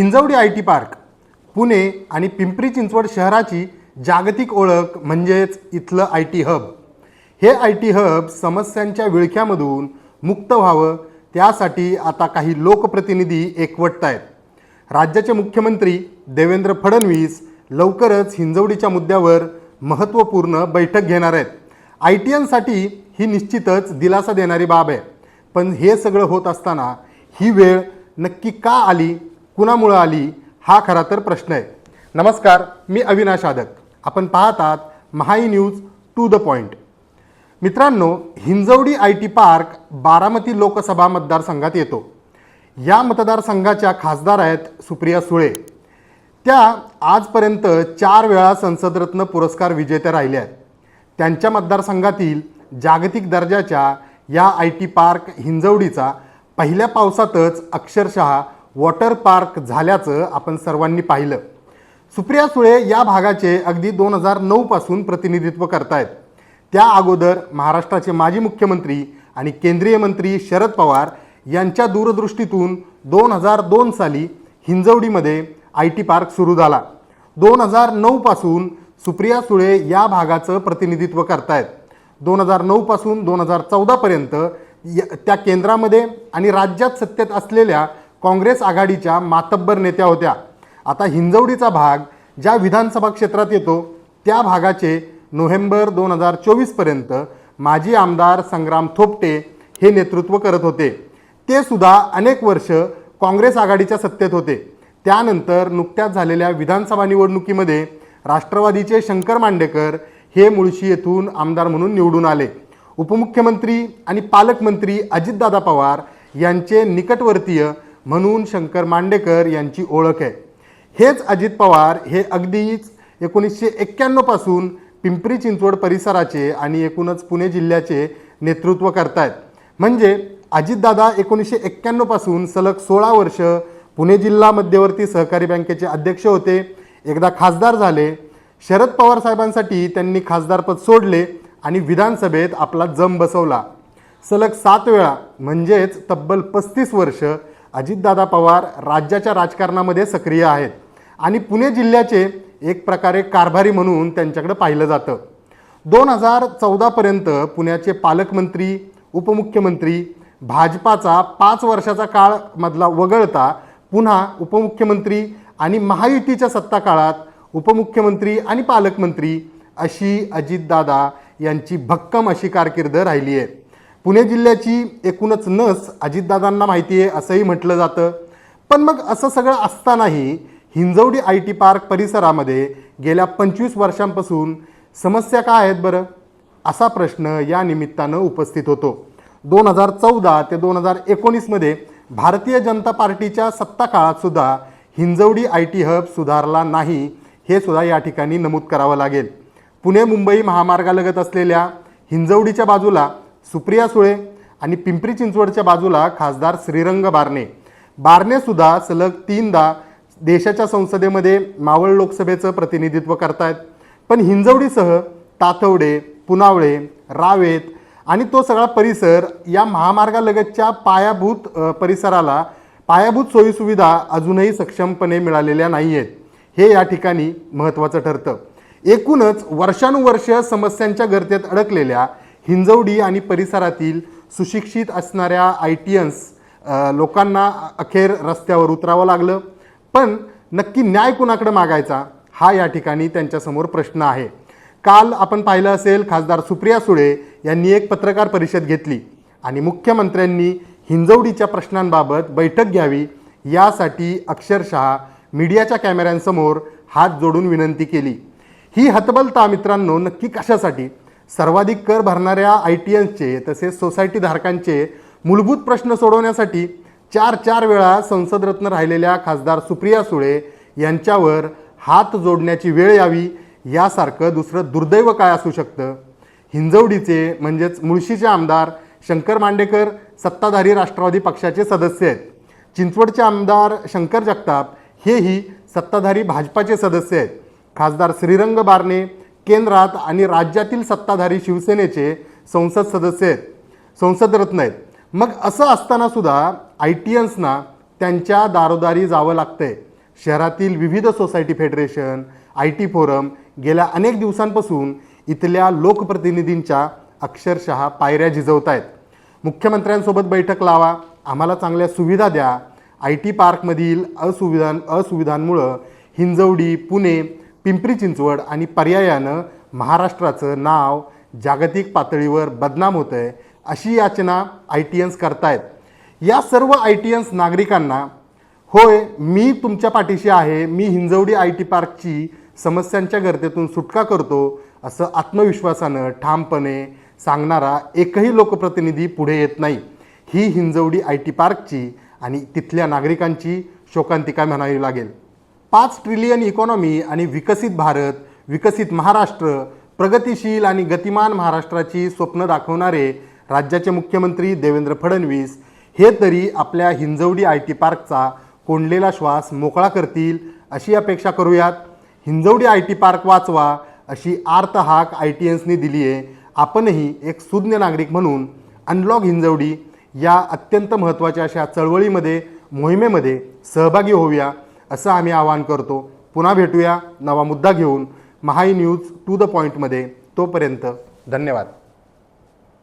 Hinjawadi I T park Pune आणि पिंपरी चिंचवड शहराची जागतिक ओळख म्हणजेच इथलं आय टी हब. हे आय टी हब समस्यांच्या विळख्यामधून मुक्त व्हावं त्यासाठी आता काही लोकप्रतिनिधी एकवटत आहेत. राज्याचे मुख्यमंत्री देवेंद्र फडणवीस लवकरच हिंजवडीच्या मुद्द्यावर महत्त्वपूर्ण बैठक घेणार आहेत. आय टी एनसाठी ही निश्चितच दिलासा देणारी बाब आहे. पण हे सगळं होत असताना ही वेळ नक्की का आली? कुणामुळं आली हा खरा तर प्रश्न आहे. नमस्कार मी अविनाश आदक. आपण पाहतात Mahai news to the point मित्रांनो Hinjawadi I T park Baramati Lok Sabha मतदारसंघात येतो. या मतदारसंघाच्या खासदार आहेत सुप्रिया सुळे. त्या आजपर्यंत चार वेळा संसदरत्न पुरस्कार विजेत्या राहिल्या आहेत. त्यांच्या मतदारसंघातील जागतिक दर्जाच्या या आय टी पार्क हिंजवडीचा पहिल्या पावसातच अक्षरशः वॉटर पार्क झाल्याचं आपण सर्वांनी पाहिलं. सुप्रिया सुळे या भागाचे अगदी दोन हजार नऊपासून प्रतिनिधित्व करतायत. त्या अगोदर महाराष्ट्राचे माजी मुख्यमंत्री आणि केंद्रीय मंत्री शरद पवार यांच्या दूरदृष्टीतून दोन हजार दोन साली हिंजवडीमध्ये आय टी पार्क सुरू झाला. दोन हजार नऊपासून सुप्रिया सुळे या भागाचं प्रतिनिधित्व करतायत. दोन हजार नऊपासून दोन हजार चौदापर्यंत य- त्या केंद्रामध्ये आणि राज्यात सत्तेत असलेल्या काँग्रेस आघाडीच्या मातब्बर नेत्या होत्या. आता हिंजवडीचा भाग ज्या विधानसभा क्षेत्रात येतो त्या भागाचे नोव्हेंबर दोन हजार चोवीसपर्यंत माजी आमदार संग्राम थोपटे हे नेतृत्व करत होते. ते सुद्धा अनेक वर्ष काँग्रेस आघाडीच्या सत्तेत होते. त्यानंतर नुकत्याच झालेल्या विधानसभा निवडणुकीमध्ये राष्ट्रवादीचे शंकर मांडेकर हे मुळशी येथून आमदार म्हणून निवडून आले. उपमुख्यमंत्री आणि पालकमंत्री अजितदादा पवार यांचे निकटवर्तीय म्हणून शंकर मांडेकर यांची ओळख आहे. हेच अजित पवार हे अगदीच एकोणीसशे एक्क्याण्णवपासून पिंपरी चिंचवड परिसराचे आणि एकूणच पुणे जिल्ह्याचे नेतृत्व करतायत. म्हणजे अजितदादा एकोणीसशे एक्क्याण्णवपासून सलग सोळा वर्ष पुणे जिल्हा मध्यवर्ती सहकारी बँकेचे अध्यक्ष होते. एकदा खासदार झाले. शरद पवार साहेबांसाठी त्यांनी खासदारपद सोडले आणि विधानसभेत आपला जम बसवला. सलग सात वेळा म्हणजेच तब्बल पस्तीस वर्ष अजितदादा पवार राज्याच्या राजकारणामध्ये सक्रिय आहेत. आणि पुणे जिल्ह्याचे एक प्रकारे कारभारी म्हणून त्यांच्याकडे पाहिलं जातं. दोन हजार चौदापर्यंत पुण्याचे पालकमंत्री उपमुख्यमंत्री भाजपाचा पाच वर्षाचा काळ मधला वगळता पुन्हा उपमुख्यमंत्री आणि महायुतीच्या सत्ता काळात उपमुख्यमंत्री आणि पालकमंत्री अशी अजितदादा यांची भक्कम अशी कारकीर्द राहिली आहे. पुणे जिल्ह्याची एकूणच नस अजितदादांना माहिती आहे असंही म्हटलं जातं. पण मग असं सगळं असतानाही हिंजवडी आय टी पार्क परिसरामध्ये गेल्या पंचवीस वर्षांपासून समस्या काय आहेत बरं? असा प्रश्न या निमित्तानं उपस्थित होतो. दोन हजार चौदा ते दोन हजार एकोणीसमध्ये भारतीय जनता पार्टीच्या सत्ता काळातसुद्धा हिंजवडी आय टी हब सुधारला नाही हे सुद्धा या ठिकाणी नमूद करावं लागेल. पुणे मुंबई महामार्गालगत असलेल्या हिंजवडीच्या बाजूला सुप्रिया सुळे आणि पिंपरी चिंचवडच्या बाजूला खासदार श्रीरंग बारणे. बारणेसुद्धा सलग तीनदा देशाच्या संसदेमध्ये मावळ लोकसभेचं प्रतिनिधित्व करतायत. पण हिंजवडीसह तातवडे पुनावळे रावेत आणि तो सगळा परिसर या महामार्गालगतच्या पायाभूत परिसराला पायाभूत सोयीसुविधा अजूनही सक्षमपणे मिळालेल्या नाही आहेत हे या ठिकाणी महत्त्वाचं ठरतं. एकूणच वर्षानुवर्ष समस्यांच्या गर्तेत अडकलेल्या हिंजवडी आणि परिसरातील सुशिक्षित असणाऱ्या आय टी एन्स लोकांना अखेर रस्त्यावर उतरावं लागलं. पण नक्की न्याय कुणाकडे मागायचा? हा या ठिकाणी त्यांच्यासमोर प्रश्न आहे. काल आपण पाहिलं असेल खासदार सुप्रिया सुळे यांनी एक पत्रकार परिषद घेतली आणि मुख्यमंत्र्यांनी हिंजवडीच्या प्रश्नांबाबत बैठक घ्यावी यासाठी अक्षरशः मीडियाच्या कॅमेऱ्यांसमोर हात जोडून विनंती केली. ही हतबलता मित्रांनो नक्की कशासाठी? सर्वाधिक कर भरणाऱ्या आय टी एनचे तसेच सोसायटी धारकांचे मूलभूत प्रश्न सोडवण्यासाठी चार चार वेळा संसदरत्न राहिलेल्या खासदार सुप्रिया सुळे यांच्यावर हात जोडण्याची वेळ यावी यासारखं दुसरं दुर्दैव काय असू शकतं? हिंजवडीचे म्हणजेच मुळशीचे आमदार शंकर मांडेकर सत्ताधारी राष्ट्रवादी पक्षाचे सदस्य आहेत. चिंचवडचे आमदार शंकर जगताप हेही सत्ताधारी भाजपाचे सदस्य आहेत. खासदार श्रीरंग बारणे केंद्रात आणि राज्यातील सत्ताधारी शिवसेनेचे संसद सदस्य आहेत संसदरत्न आहेत. मग असं असतानासुद्धा आय टी एन्सना त्यांच्या दारोदारी जावं लागतंय. शहरातील विविध society federation I T forum गेल्या अनेक दिवसांपासून इथल्या लोकप्रतिनिधींच्या अक्षरशः पायऱ्या झिजवत आहेत मुख्यमंत्र्यांसोबत बैठक लावा आम्हाला चांगल्या सुविधा द्या. आय टी पार्कमधील असुविधां असुविधांमुळं हिंजवडी पुणे पिंपरी चिंचवड आणि पर्यायानं महाराष्ट्राचं नाव जागतिक पातळीवर बदनाम होतं आहे अशी याचना आय टी एन्स करतायत. या सर्व आय टी एन्स नागरिकांना होय मी तुमच्या पाठीशी आहे मी हिंजवडी आय टी पार्कची समस्यांच्या गर्तेतून सुटका करतो असं आत्मविश्वासानं ठामपणे सांगणारा एकही लोकप्रतिनिधी पुढे येत नाही. ही हिंजवडी आय टी पार्कची आणि तिथल्या नागरिकांची शोकांतिका म्हणावी लागेल. पाच ट्रिलियन इकॉनॉमी आणि विकसित भारत विकसित महाराष्ट्र प्रगतिशील आणि गतिमान महाराष्ट्राची स्वप्न दाखवणारे राज्याचे मुख्यमंत्री देवेंद्र फडणवीस हे तरी आपल्या हिंजवडी आय टी पार्कचा कोंडलेला श्वास मोकळा करतील अशी अपेक्षा करूयात. हिंजवडी आय टी पार्क वाचवा अशी आर्त हाक आय टी एन्सनी दिली आहे आपणही एक सुज्ञ नागरिक म्हणून अनलॉग हिंजवडी या अत्यंत महत्त्वाच्या अशा चळवळीमध्ये मोहिमेमध्ये सहभागी होऊया. असं आम्ही आवाहन करतो. पुन्हा भेटूया नवा मुद्दा घेऊन. महाई न्यूज टू द पॉईंटमध्ये तोपर्यंत धन्यवाद.